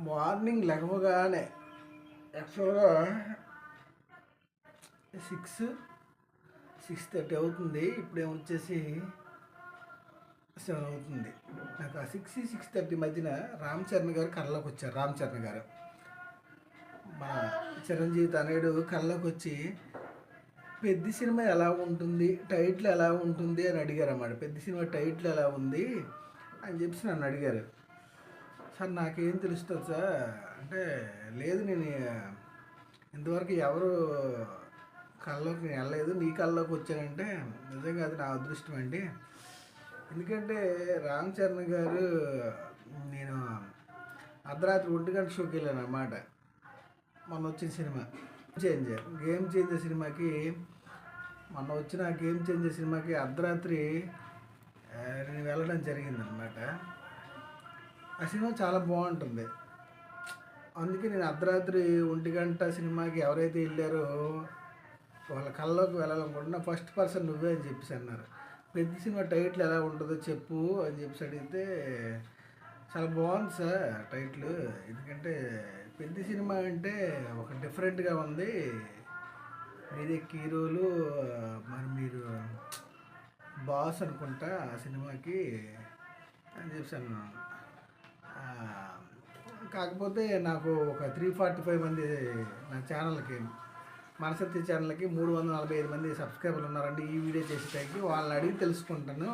Morning లెగవగానే యాక్చువల్గా six six thirty అవుతుంది. ఇప్పుడేం వచ్చేసి సెవెన్ అవుతుంది. నాకు ఆ సిక్స్ సిక్స్ థర్టీ మధ్యన రామ్ చరణ్ గారు కళ్ళలోకి వచ్చారు. రామ్ చరణ్ గారు. మన చిరంజీవి తనయుడు కళ్ళలోకి వచ్చి పెద్ద సినిమా ఎలా ఉంటుంది? టైటిల్ ఎలా ఉంటుంది? అని అడిగారు అన్నమాట పెద్ద సినిమా టైటిల్ ఎలా ఉంది? అని చెప్పి నన్ను అడిగారు. సార్ నాకేం తెలుస్తుంది సార్. అంటే లేదు నేను ఇంతవరకు ఎవరు కళ్ళలోకి నేను వెళ్ళలేదు. నీ కళ్ళలోకి వచ్చానంటే నిజంగా అది నా అదృష్టం అండి. ఎందుకంటే రామ్ చరణ్ గారు నేను అర్ధరాత్రి ఒంటి గంట షోకి వెళ్ళాను అన్నమాట. మొన్న వచ్చిన సినిమా చేంజర్ గేమ్ చేంజర్ సినిమాకి మొన్న వచ్చిన గేమ్ చేంజర్ సినిమాకి అర్ధరాత్రి నేను వెళ్ళడం జరిగిందనమాట ఆ సినిమా చాలా బాగుంటుంది. అందుకే నేను అర్ధరాత్రి ఒంటి గంట సినిమాకి ఎవరైతే వెళ్ళారో వాళ్ళ కళ్ళలోకి వెళ్ళాలనుకుంటున్నా ఫస్ట్ పర్సన్ నువ్వే అని చెప్పేసి అన్నారు. పెద్ద సినిమా టైటిల్ ఎలా ఉంటుందో చెప్పు అని చెప్పేసి అడిగితే చాలా బాగుంది సార్ టైటిల్. ఎందుకంటే పెద్ద సినిమా అంటే ఒక డిఫరెంట్గా ఉంది. మీరే హీరోలు మరి మీరు బాస్ అనుకుంటా ఆ సినిమాకి అని చెప్పి అన్నాను. కాకపోతే నాకు ఒక త్రీ ఫార్టీ ఫైవ్ మంది నా ఛానల్కి మనసత్తి ఛానల్కి మూడు వందల నలభై ఐదు మంది సబ్స్క్రైబర్లు ఉన్నారండి. ఈ వీడియో చేసేటానికి వాళ్ళని అడిగి తెలుసుకుంటాను.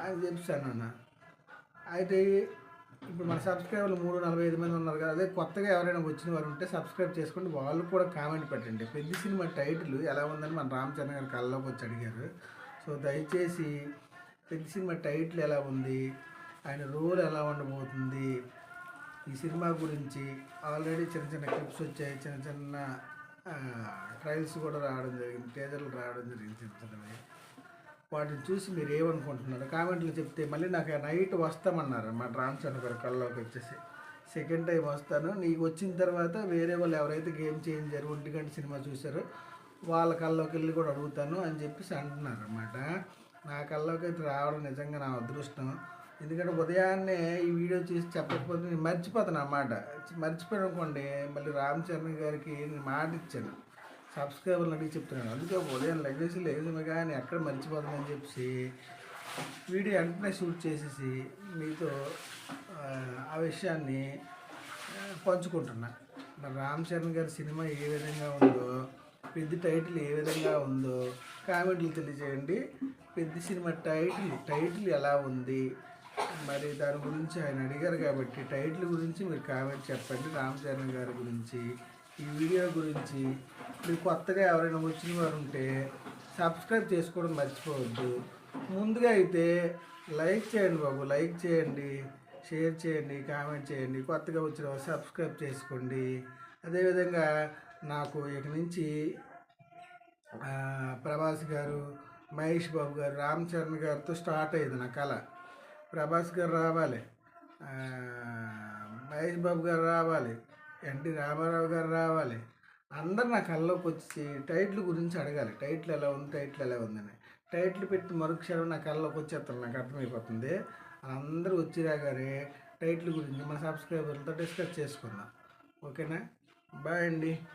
అని చెప్పాను అన్న. అయితే ఇప్పుడు మన సబ్స్క్రైబర్లు మూడు నలభై ఐదు మంది ఉన్నారు కదా అదే కొత్తగా ఎవరైనా వచ్చిన వారు ఉంటే సబ్స్క్రైబ్ చేసుకోండి వాళ్ళు కూడా కామెంట్ పెట్టండి. పెద్ద సినిమా టైటిల్ ఎలా ఉందని మన రామచంద్ర గారి కళ్ళలోకి వచ్చి అడిగారు. సో దయచేసి పెద్ద సినిమా టైటిల్ ఎలా ఉంది? ఆయన రోల్ ఎలా ఉండబోతుంది? ఈ సినిమా గురించి ఆల్రెడీ చిన్న చిన్న క్లిప్స్ వచ్చాయి చిన్న చిన్న ట్రయల్స్ కూడా రావడం జరిగింది టేజర్లు రావడం జరిగింది చిన్న చిన్నవి. వాటిని చూసి మీరు ఏమనుకుంటున్నారు? కామెంట్లు చెప్తే మళ్ళీ నాకు నైట్ వస్తామన్నారు మా ట్రాన్స్ఫర్ గారు కళ్ళలోకి వచ్చేసి. సెకండ్ టైం వస్తాను. నీకు వచ్చిన తర్వాత వేరే వాళ్ళు ఎవరైతే గేమ్ చేంజర్ ఒంటి గంట సినిమా చూశారో వాళ్ళ కళ్ళలోకి వెళ్ళి కూడా అడుగుతాను అని చెప్పేసి అంటున్నారు అన్నమాట నా కళ్ళలోకి అయితే రావడం నిజంగా నా అదృష్టం. ఎందుకంటే ఉదయాన్నే ఈ వీడియో చేసి చెప్పకపోతే నేను మర్చిపోతాను అన్నమాట. మర్చిపోయాను అనుకోండి మళ్ళీ రామ్ చరణ్ గారికి నేను మాట ఇచ్చాను. సబ్స్క్రైబర్లు అడిగి చెప్తున్నాను. అందుకే ఉదయం లెగేసి లేదు కానీ ఎక్కడ మర్చిపోతామని చెప్పి వీడియో వెంటనే షూట్ చేసేసి మీతో ఆ, విషయాన్ని పంచుకుంటున్నా. మరి రామ్ చరణ్ గారి సినిమా ఏ విధంగా ఉందో పెద్ద టైటిల్ ఏ విధంగా ఉందో కామెంట్లు తెలియజేయండి. పెద్ద సినిమా టైటిల్ టైటిల్ ఎలా ఉంది మరి దాని గురించి ఆయన అడిగారు కాబట్టి టైటిల్ గురించి మీరు కామెంట్ చెప్పండి. రామ్ చరణ్ గారి గురించి ఈ వీడియో గురించి. మీరు కొత్తగా ఎవరైనా వచ్చిన వారు ఉంటే సబ్స్క్రైబ్ చేసుకోవడం మర్చిపోవద్దు. ముందుగా అయితే లైక్ చేయండి బాబు లైక్ చేయండి షేర్ చేయండి కామెంట్ చేయండి. కొత్తగా వచ్చిన వారు సబ్స్క్రైబ్ చేసుకోండి. అదేవిధంగా నాకు ఇక నుంచి ప్రభాస్ గారు మహేష్ బాబు గారు రామ్ చరణ్ గారితో స్టార్ట్ అయ్యింది నా కళ. ప్రభాస్ గారు రావాలి. మహేష్ బాబు గారు రావాలి. ఎన్టీ రామారావు గారు రావాలి. అందరు నా కళ్ళలోకి వచ్చి టైటిల్ గురించి అడగాలి. టైటిల్ ఎలా ఉంది టైటిల్ ఎలా ఉందని. టైటిల్ పెట్టి మరుక్షణం నా కళ్ళలోకి వచ్చేస్తారు నాకు అర్థమైపోతుంది. అందరూ వచ్చి రాగానే టైటిల్ గురించి మన సబ్స్క్రైబర్లతో డిస్కస్ చేసుకుందాం. ఓకేనా? బాయ్ అండి.